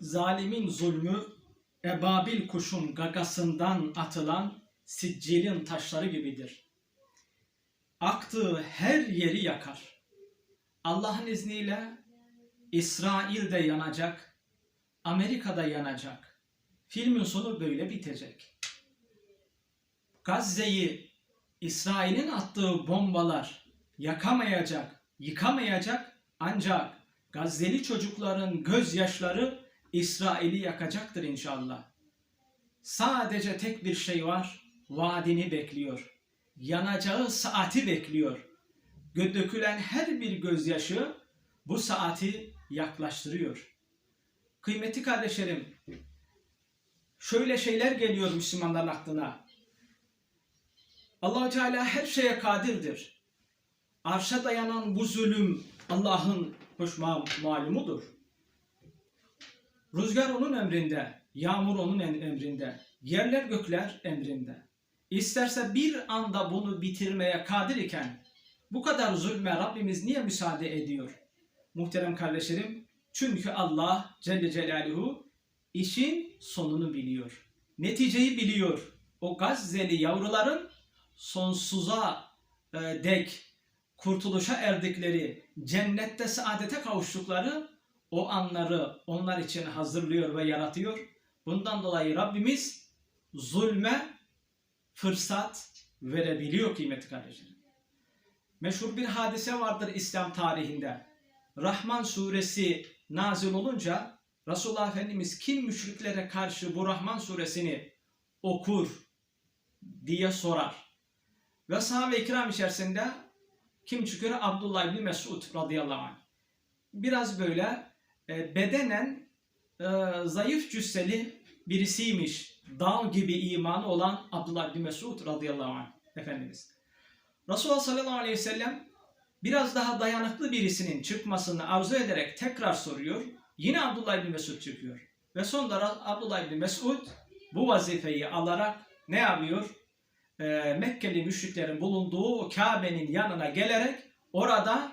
Zalimin zulmü ebabil kuşun gagasından atılan siccilin taşları gibidir. Aktığı her yeri yakar. Allah'ın izniyle İsrail de yanacak, Amerika'da yanacak. Filmin sonu böyle bitecek. Gazze'yi İsrail'in attığı bombalar yakamayacak, yıkamayacak ancak Gazze'li çocukların gözyaşları İsrail'i yakacaktır inşallah. Sadece tek bir şey var, vaadini bekliyor. Yanacağı saati bekliyor. Dökülen her bir gözyaşı bu saati yaklaştırıyor. Kıymetli kardeşlerim, şöyle şeyler geliyor Müslümanların aklına. allah Teala her şeye kadirdir. Arşa dayanan bu zulüm Allah'ın hoş ma- malumudur. Rüzgar onun emrinde, yağmur onun em- emrinde, yerler gökler emrinde. İsterse bir anda bunu bitirmeye kadir iken bu kadar zulme Rabbimiz niye müsaade ediyor? Muhterem kardeşlerim, çünkü Allah Celle Celaluhu işin sonunu biliyor. Neticeyi biliyor. O Gazze'li yavruların sonsuza e, dek kurtuluşa erdikleri, cennette saadete kavuştukları o anları onlar için hazırlıyor ve yaratıyor. Bundan dolayı Rabbimiz zulme fırsat verebiliyor kıymetli kardeşlerim. Meşhur bir hadise vardır İslam tarihinde. Rahman suresi nazil olunca Resulullah Efendimiz kim müşriklere karşı bu Rahman suresini okur diye sorar. Ve sahabe-i kiram içerisinde kim çıkıyor? Abdullah İbni Mesud radıyallahu anh. Biraz böyle e, bedenen e, zayıf cüsseli birisiymiş. Dağ gibi imanı olan Abdullah İbni Mesud radıyallahu anh Efendimiz. Resulullah sallallahu aleyhi ve sellem biraz daha dayanıklı birisinin çıkmasını arzu ederek tekrar soruyor. Yine Abdullah İbni Mesud çıkıyor. Ve sonra Abdullah İbni Mesud bu vazifeyi alarak ne yapıyor? Ee, Mekkeli müşriklerin bulunduğu Kabe'nin yanına gelerek orada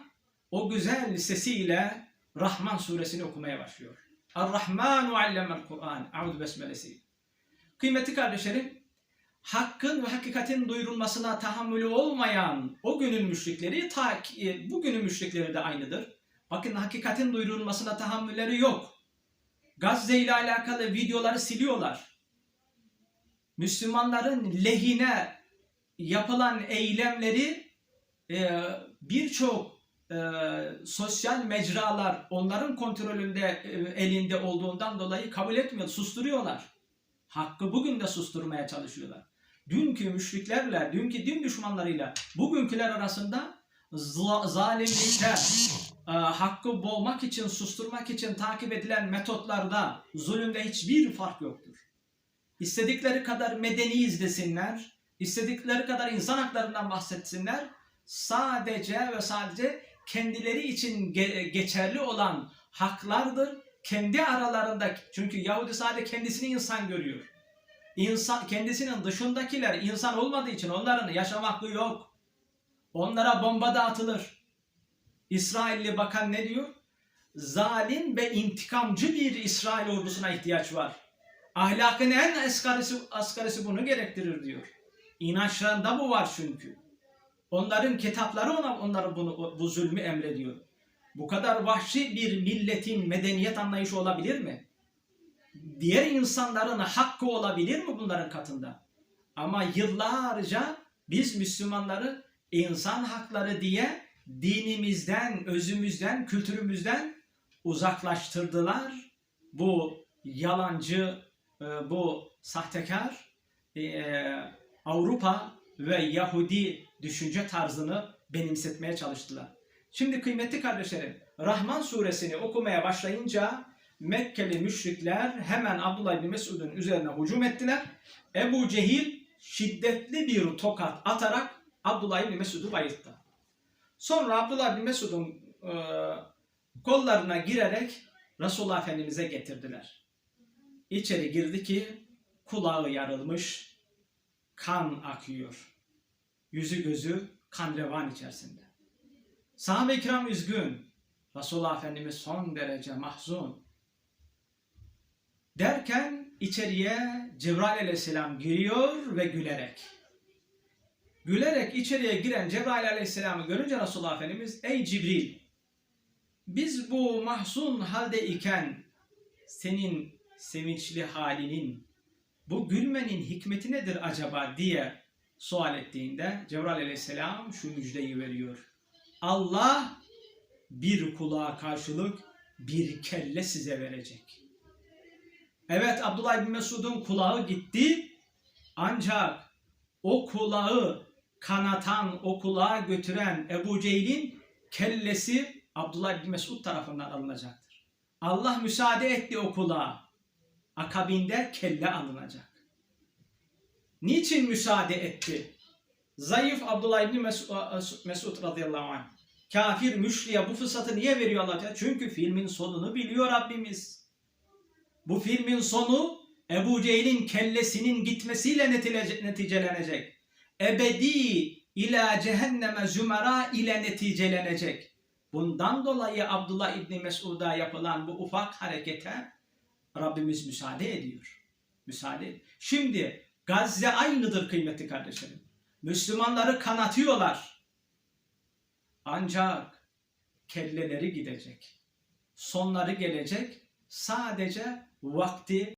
o güzel sesiyle Rahman suresini okumaya başlıyor. Er-Rahmanu allemel Kur'an. Audu besmelesi. Kıymetli kardeşlerim, hakkın ve hakikatin duyurulmasına tahammülü olmayan o günün müşrikleri ta ki- bugünün müşrikleri de aynıdır. Bakın hakikatin duyurulmasına tahammülleri yok. Gazze ile alakalı videoları siliyorlar. Müslümanların lehine yapılan eylemleri e, birçok e, sosyal mecralar onların kontrolünde e, elinde olduğundan dolayı kabul etmiyor, susturuyorlar. Hakkı bugün de susturmaya çalışıyorlar. Dünkü müşriklerle, dünkü din düşmanlarıyla bugünküler arasında zalimlikte, e, hakkı boğmak için, susturmak için takip edilen metotlarda, zulümde hiçbir fark yoktur. İstedikleri kadar medeni izlesinler, istedikleri kadar insan haklarından bahsetsinler, sadece ve sadece kendileri için ge- geçerli olan haklardır. Kendi aralarında çünkü Yahudi sadece kendisini insan görüyor. İnsan kendisinin dışındakiler insan olmadığı için onların yaşam hakkı yok. Onlara bomba dağıtılır. İsrailli bakan ne diyor? Zalim ve intikamcı bir İsrail ordusuna ihtiyaç var. Ahlakın en asgarisi, asgarisi bunu gerektirir diyor. İnançlarında bu var çünkü. Onların kitapları ona onlara bunu bu zulmü emrediyor. Bu kadar vahşi bir milletin medeniyet anlayışı olabilir mi? Diğer insanların hakkı olabilir mi bunların katında? Ama yıllarca biz Müslümanları insan hakları diye dinimizden, özümüzden, kültürümüzden uzaklaştırdılar. Bu yalancı, e, bu sahtekar e, Avrupa ve Yahudi düşünce tarzını benimsetmeye çalıştılar. Şimdi kıymetli kardeşlerim, Rahman suresini okumaya başlayınca Mekkeli müşrikler hemen Abdullah bin Mesud'un üzerine hücum ettiler. Ebu Cehil şiddetli bir tokat atarak Abdullah bin Mesud'u bayılttı. Sonra Abdullah bin Mesud'un e, kollarına girerek Resulullah Efendimiz'e getirdiler. İçeri girdi ki kulağı yarılmış, kan akıyor. Yüzü gözü kan revan içerisinde. Sahabe-i üzgün. Resulullah Efendimiz son derece mahzun. Derken içeriye Cebrail aleyhisselam giriyor ve gülerek. Gülerek içeriye giren Cebrail aleyhisselamı görünce Resulullah Efendimiz ey Cibril biz bu mahzun halde iken senin sevinçli halinin bu gülmenin hikmeti nedir acaba diye sual ettiğinde Cebrail aleyhisselam şu müjdeyi veriyor. Allah bir kulağa karşılık bir kelle size verecek. Evet Abdullah bin Mesud'un kulağı gitti ancak o kulağı kanatan, o kulağa götüren Ebu Cehil'in kellesi Abdullah bin Mesud tarafından alınacaktır. Allah müsaade etti o kulağa. Akabinde kelle alınacak. Niçin müsaade etti? Zayıf Abdullah bin Mesud, Mesud radıyallahu anh. Kafir müşriye bu fırsatı niye veriyor Allah Teala? Çünkü filmin sonunu biliyor Rabbimiz. Bu filmin sonu Ebu Cehil'in kellesinin gitmesiyle neticelenecek. Ebedi ila cehenneme zümera ile neticelenecek. Bundan dolayı Abdullah İbni Mesud'a yapılan bu ufak harekete Rabbimiz müsaade ediyor. Müsaade ediyor. Şimdi Gazze aynıdır kıymetli kardeşlerim. Müslümanları kanatıyorlar. Ancak kelleleri gidecek. Sonları gelecek. Sadece vakti